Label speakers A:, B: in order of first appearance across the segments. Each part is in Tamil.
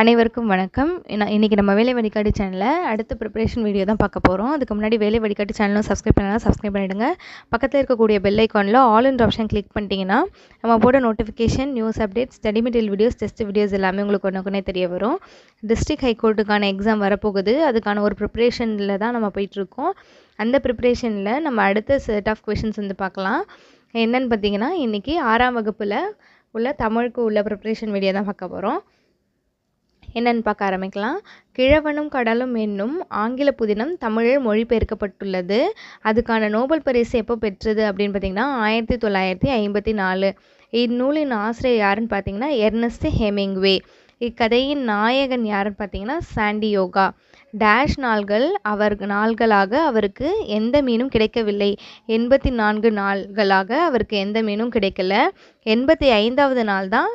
A: அனைவருக்கும் வணக்கம். நான் இன்றைக்கி நம்ம வேலை வழிகாட்டி சேனலில் அடுத்த ப்ரிப்பரேஷன் வீடியோ தான் பார்க்க போகிறோம் அதுக்கு முன்னாடி வேலை வழிகாட்டி சேனலும் சப்ஸ்கிரைப் பண்ணலாம் சப்ஸ்கிரைப் பண்ணிவிடுங்க பக்கத்தில் இருக்கக்கூடிய பெல் ஐக்கானில் ஆல் இன் ஆப்ஷன் கிளிக் பண்ணிட்டீங்கன்னா நம்ம போட notification news updates study material videos test videos எல்லாமே உங்களுக்கு ஒன்று ஒன்றே தெரிய வரும். டிஸ்ட்ரிக்ட் ஹைகோர்ட்டுக்கான எக்ஸாம் வரப்போகுது. அதுக்கான ஒரு ப்ரிப்பரேஷனில் தான் நம்ம போயிட்டுருக்கோம். அந்த ப்ரிப்பரேஷனில் நம்ம அடுத்த செட் ஆஃப் கொஷின்ஸ் வந்து பார்க்கலாம். என்னன்னு பார்த்தீங்கன்னா இன்றைக்கி ஆறாம் வகுப்பில் உள்ள தமிழுக்கு உள்ள ப்ரிப்பரேஷன் வீடியோ தான் பார்க்க போகிறோம் என்னன்னு பார்க்க ஆரம்பிக்கலாம். கிழவனும் கடலும் என்னும் ஆங்கில புதினம் தமிழில் மொழிபெயர்க்கப்பட்டுள்ளது. அதுக்கான நோபல் பரிசு எப்போ பெற்றது அப்படின்னு பார்த்தீங்கன்னா ஆயிரத்தி தொள்ளாயிரத்தி ஐம்பத்தி நாலு. இந்நூலின் ஆசிரியர் யாருன்னு பார்த்தீங்கன்னா எர்னஸ்ட் ஹெமிங்வே. இக்கதையின் நாயகன் யாருன்னு பார்த்தீங்கன்னா சாண்டி யோகா. டேஷ் நாள்கள் அவர் நாள்களாக அவருக்கு எந்த மீனும் கிடைக்கவில்லை. எண்பத்தி நான்கு நாள்களாக அவருக்கு எந்த மீனும் கிடைக்கல. எண்பத்தி ஐந்தாவது நாள் தான்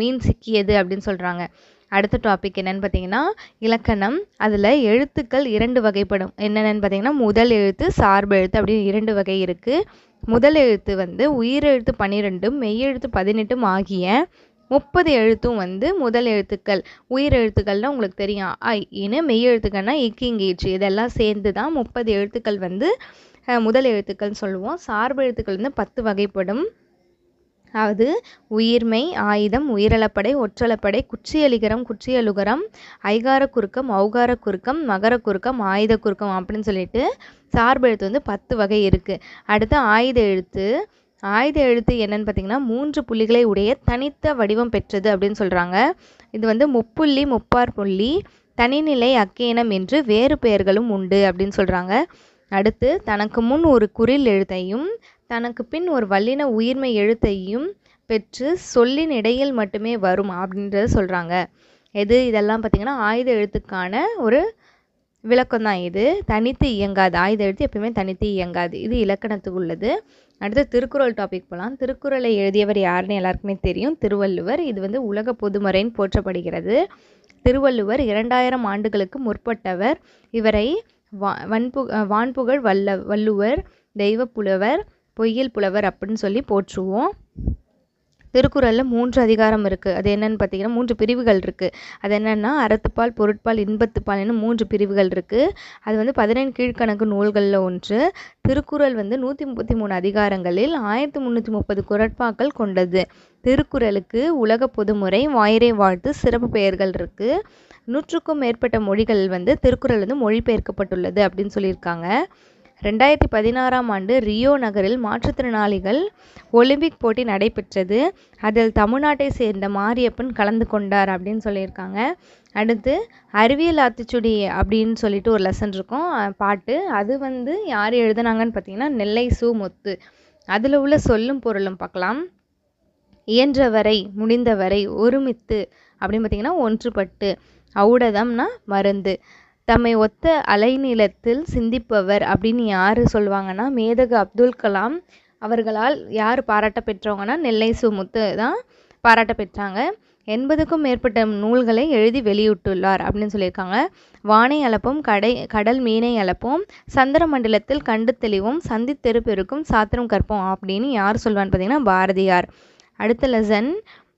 A: மீன் சிக்கியது அப்படின்னு சொல்கிறாங்க அடுத்த டாபிக் என்னென்னு பார்த்தீங்கன்னா இலக்கணம். அதில் எழுத்துக்கள் இரண்டு வகைப்படும். என்னென்னு பார்த்தீங்கன்னா முதல் எழுத்து சார்பு எழுத்து அப்படின்னு இரண்டு வகை இருக்குது முதல் எழுத்து வந்து உயிரெழுத்து பன்னிரெண்டும் மெய்யெழுத்து பதினெட்டும் ஆகிய முப்பது எழுத்தும் வந்து முதல் எழுத்துக்கள். உயிர் எழுத்துக்கள்னால் உங்களுக்கு தெரியும். ஐ இனு மெய் எழுத்துக்கள்னா இக்கு இதெல்லாம் சேர்ந்து தான் முப்பது எழுத்துக்கள் வந்து முதல் எழுத்துக்கள்னு சொல்லுவோம். சார்பு எழுத்துக்கள் வந்து பத்து வகைப்படும். அது உயிர்மை ஆயுதம் உயிரலப்படை ஒற்றலப்படை குச்சியலிகரம் குச்சியலுகரம் ஐகார குறுக்கம் ஔகார குறுக்கம் மகர குறுக்கம் ஆயுத குறுக்கம் அப்படின்னு சொல்லிட்டு சார்பு எழுத்து வந்து பத்து வகை இருக்குது அடுத்து ஆயுத எழுத்து. ஆயுத எழுத்து என்னன்னு பார்த்தீங்கன்னா மூன்று புள்ளிகளை உடைய தனித்த வடிவம் பெற்றது அப்படின்னு சொல்கிறாங்க இது வந்து முப்புள்ளி முப்பார் புள்ளி தனிநிலை அக்கேனம் என்று வேறு பெயர்களும் உண்டு அப்படின்னு சொல்கிறாங்க அடுத்து தனக்கு முன் ஒரு குறில் எழுத்தையும் தனக்கு பின் ஒரு வல்லின உயிர்மை எழுத்தையும் பெற்று சொல்லின் இடையில் மட்டுமே வரும் அப்படின்றத சொல்கிறாங்க எது? இதெல்லாம் பார்த்திங்கன்னா ஆயுத எழுத்துக்கான ஒரு விளக்கம் தான் இது. தனித்து இயங்காது. ஆயுத எழுத்து எப்பயுமே தனித்து இயங்காது. இது இலக்கணத்துக்கு உள்ளது. அடுத்து திருக்குறள் டாபிக் போகலாம் திருக்குறளை எழுதியவர் யாருன்னு எல்லாருக்குமே தெரியும். திருவள்ளுவர். இது வந்து உலக பொதுமறைன்னு போற்றப்படுகிறது. திருவள்ளுவர் இரண்டாயிரம் ஆண்டுகளுக்கு முற்பட்டவர். இவரை வா வன்பு வான்புகழ் வல்ல வள்ளுவர் தெய்வப்புலவர் பொய்யல் புலவர் அப்படின்னு சொல்லி போற்றுவோம். திருக்குறளில் மூன்று அதிகாரம் இருக்குது அது என்னென்னு பார்த்தீங்கன்னா மூன்று பிரிவுகள் இருக்குது அது என்னென்னா அறத்துப்பால் பொருட்பால் இன்பத்துப்பால்னு மூன்று பிரிவுகள் இருக்குது அது வந்து பதினெண் கீழ்கணக்கு நூல்களில் ஒன்று. திருக்குறள் வந்து நூற்றி முப்பத்தி மூணு அதிகாரங்களில் ஆயிரத்தி முந்நூற்றி முப்பது குரட்பாக்கள் கொண்டது. திருக்குறளுக்கு உலக பொதுமுறை வாயிரை வாழ்த்து சிறப்பு பெயர்கள் இருக்குது நூற்றுக்கும் மேற்பட்ட மொழிகள் வந்து திருக்குறள் வந்து மொழிபெயர்க்கப்பட்டுள்ளது அப்படின்னு சொல்லியிருக்காங்க. ரெண்டாயிரத்தி பதினாறாம் ஆண்டு ரியோ நகரில் மாற்றுத்திறனாளிகள் ஒலிம்பிக் போட்டி நடைபெற்றது. அதில் தமிழ்நாட்டை சேர்ந்த மாரியப்பன் கலந்து கொண்டார் அப்படின்னு சொல்லியிருக்காங்க. அடுத்து அறிவியல் ஆத்திச்சுடி அப்படின்னு சொல்லிட்டு ஒரு லெசன் இருக்கும். பாட்டு. அது வந்து யார் எழுதுனாங்கன்னு பார்த்தீங்கன்னா நெல்லை சு முத்து அதில் உள்ள சொல்லும் பொருளும் பார்க்கலாம். இயன்றவரை முடிந்தவரை ஒருமித்து அப்படின்னு பார்த்தீங்கன்னா ஒன்றுபட்டு. ஔடதம்னா மருந்து. தம்மை ஒத்த அலைநீளத்தில் சிந்திப்பவர் அப்படின்னு யார் சொல்லுவாங்கன்னா மேதகு அப்துல் கலாம் அவர்களால் யார் பாராட்ட பெற்றவங்கன்னா நெல்லை சுமுத்து தான் பாராட்ட பெற்றாங்க. எண்பதுக்கும் மேற்பட்ட நூல்களை எழுதி வெளியிட்டுள்ளார் அப்படின்னு சொல்லியிருக்காங்க. வானை அளப்பும் கடை கடல் மீனை அளப்பும் சந்திர மண்டலத்தில் கண்டு தெளிவும் சந்தி தெருப்பெருக்கும் சாத்திரம் கற்போம் அப்படின்னு யார் சொல்வான்னு பார்த்தீங்கன்னா பாரதியார். அடுத்த லெசன்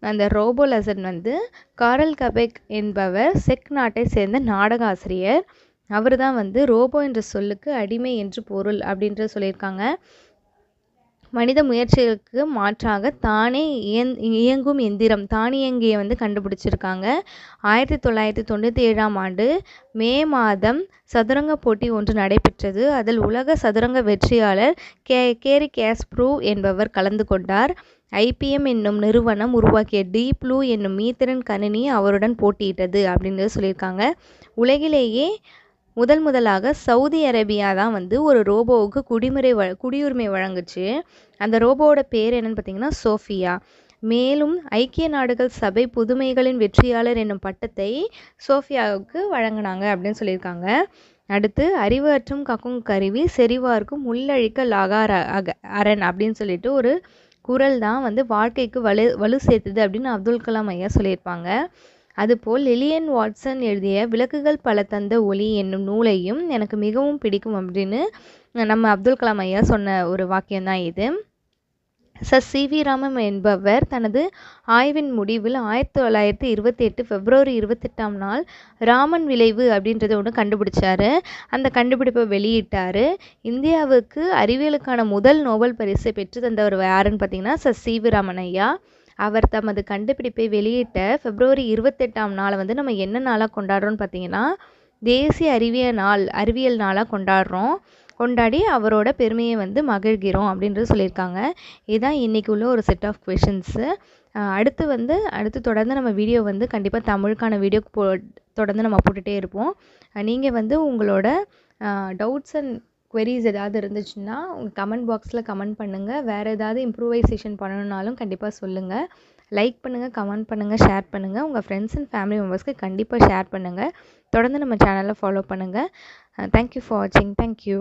A: அந்த ரோபோ லெசன் வந்து காரல் கபெக் என்பவர் செக் நாட்டை சேர்ந்த நாடக ஆசிரியர் அவர் தான் வந்து ரோபோ என்ற சொல்லுக்கு அடிமை என்று பொருள் அப்படின்ற சொல்லியிருக்காங்க. மனித முயற்சிகளுக்கு மாற்றாக தானே இயந் இயங்கும் எந்திரம் தானியங்கியை வந்து கண்டுபிடிச்சிருக்காங்க. ஆயிரத்தி தொள்ளாயிரத்தி தொண்ணூற்றி ஏழாம் ஆண்டு மே மாதம் சதுரங்க போட்டி ஒன்று நடைபெற்றது. அதில் உலக சதுரங்க வெற்றியாளர் கே கேரி கேஸ்ப்ரூ என்பவர் கலந்து கொண்டார். ஐபிஎம் என்னும் நிறுவனம் உருவாக்கிய டீப் ப்ளூ என்னும் மீத்திரன் கணினி அவருடன் போட்டியிட்டது அப்படின்றது சொல்லியிருக்காங்க. உலகிலேயே முதல் முதலாக சவுதி அரேபியா தான் வந்து ஒரு ரோபோவுக்கு குடிமுறை வ குடியுரிமை வழங்குச்சு. அந்த ரோபோவோட பேர் என்னன்னு பார்த்தீங்கன்னா சோஃபியா. மேலும் ஐக்கிய நாடுகள் சபை புதுமைகளின் வெற்றியாளர் என்னும் பட்டத்தை சோஃபியாவுக்கு வழங்கினாங்க அப்படின்னு சொல்லியிருக்காங்க. அடுத்து அறிவு அற்றும் கக்கும் கருவி செறிவார்க்கும் உள்ளழிக்க லாகார அக அரண் அப்படின்னு சொல்லிட்டு ஒரு குரல் தான் வந்து வாழ்க்கைக்கு வலு வலு சேர்த்துது அப்படின்னு அப்துல் கலாம் ஐயா சொல்லியிருப்பாங்க. அதுபோல் லிலியன் வாட்சன் எழுதிய விளக்குகள் பல தந்த ஒளி என்னும் நூலையும் எனக்கு மிகவும் பிடிக்கும் அப்படின்னு நம்ம அப்துல் கலாம் ஐயா சொன்ன ஒரு வாக்கியம் தான் இது. Sir C. வி. ராமன் என்பவர் தனது ஆய்வின் முடிவில் ஆயிரத்தி தொள்ளாயிரத்தி இருபத்தி எட்டு பிப்ரவரி இருபத்தெட்டாம் நாள் ராமன் விளைவு அப்படின்றத ஒன்று கண்டுபிடிச்சாரு. அந்த கண்டுபிடிப்பை வெளியிட்டார். இந்தியாவுக்கு அறிவியலுக்கான முதல் நோபல் பரிசை பெற்று தந்தவர் யாருன்னு பார்த்தீங்கன்னா சர் சி. வி. ராமன் ஐயா. அவர் தமது கண்டுபிடிப்பை வெளியிட்ட பிப்ரவரி இருபத்தெட்டாம் நாளை வந்து நம்ம என்ன நாளாக கொண்டாடுறோம்னு பார்த்தீங்கன்னா தேசிய அறிவியல் நாள் அறிவியல் நாளாக கொண்டாடுறோம். கொண்டாடி அவரோட பெருமையை வந்து மகிழ்கிறோம் அப்படின்றது சொல்லியிருக்காங்க. இதுதான் இன்றைக்கி உள்ள ஒரு செட் ஆஃப் கொஷின்ஸு அடுத்து வந்து அடுத்து தொடர்ந்து நம்ம வீடியோ வந்து கண்டிப்பாக தமிழுக்கான வீடியோ போ தொடர்ந்து நம்ம போட்டுகிட்டே இருப்போம். நீங்கள் வந்து உங்களோட டவுட்ஸ் அண்ட் குவெரிஸ் ஏதாவது இருந்துச்சுன்னா உங்கள் கமெண்ட் பாக்ஸில் கமெண்ட் பண்ணுங்கள் வேறு ஏதாவது இம்ப்ரூவைசேஷன் பண்ணணுன்னாலும் கண்டிப்பாக சொல்லுங்கள் லைக் பண்ணுங்கள் கமெண்ட் பண்ணுங்கள் ஷேர் பண்ணுங்கள் உங்கள் ஃப்ரெண்ட்ஸ் அண்ட் ஃபேமிலி மெம்பர்ஸ்க்கு கண்டிப்பாக ஷேர் பண்ணுங்கள் தொடர்ந்து நம்ம சேனலை ஃபாலோ பண்ணுங்கள் தேங்க்யூ ஃபார் வாட்சிங் தேங்க்யூ